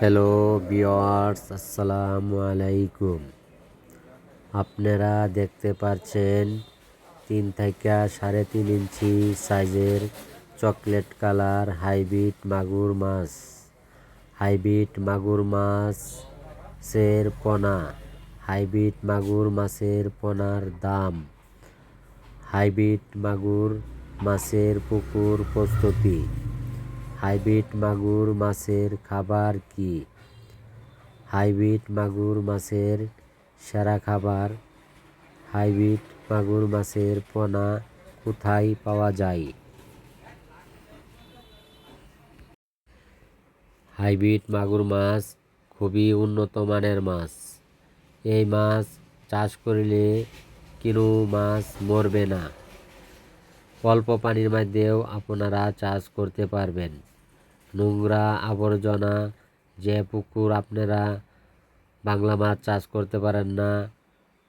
Hello বিয়ার্স আসসালামু আলাইকুম। আপনারা দেখতে পাচ্ছেন তিন থেকে সাড়ে তিন ইঞ্চি সাইজের চকলেট কালার হাইব্রিড মাগুর মাছ। হাইব্রিড মাগুর মাছের পোনা, হাইব্রিড মাগুর মাছের পোনার দাম। হাইব্রিড মাগুর মাছের পুকুর প্রস্তুতি। হাইব্রিড মাগুর মাছের খাবার কি? হাইব্রিড মাগুর মাছের সেরা খাবার? হাইব্রিড মাগুর মাছের পোনা কোথায় পাওয়া যায়? হাইব্রিড মাগুর মাছ খুবই উন্নত মানের মাছ। এই মাছ চাষ করলে কোনো মাছ মরবে না। অল্প পানির মধ্যেও আপনারা চাষ করতে পারবেন। নোংরা আবর্জনা যে পুকুর আপনারা বাংলা মাছ চাষ করতে পারেন না,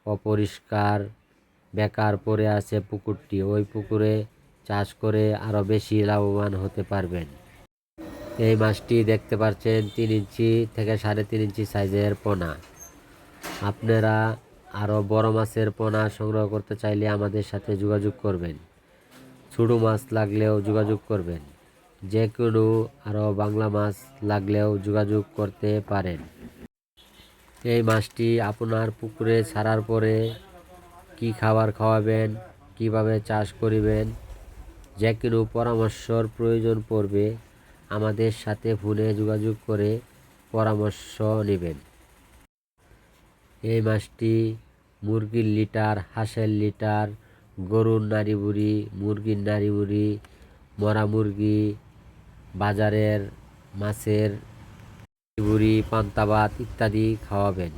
অপরিষ্কার, বেকার পড়ে আছে পুকুরটি, ওই পুকুরে চাষ করে আরও বেশি লাভবান হতে পারবেন। এই মাছটি দেখতে পাচ্ছেন তিন ইঞ্চি থেকে সাড়ে তিন ইঞ্চি সাইজের পোনা। আপনারা আরও বড় মাছের পোনা সংগ্রহ করতে চাইলে আমাদের সাথে যোগাযোগ করবেন। ছোটো মাছ লাগলেও যোগাযোগ করবেন। যে কোনো আরও বাংলা মাছ লাগলেও যোগাযোগ করতে পারেন। এই মাছটি আপনার পুকুরে ছাড়ার পরে কি খাবার খাওয়াবেন, কীভাবে চাষ করিবেন, যে কোনো পরামর্শর প্রয়োজন পড়বে, আমাদের সাথে ফোনে যোগাযোগ করে পরামর্শ নেবেন। এই মাছটি মুরগির লিটার, হাঁসের লিটার গরুর নাড়ি বুড়ি মুরগির নাড়ি বুড়ি মরা মুরগি বাজারের মাছের বুড়ি পান্তাবাত ইত্যাদি খাওয়াবেন।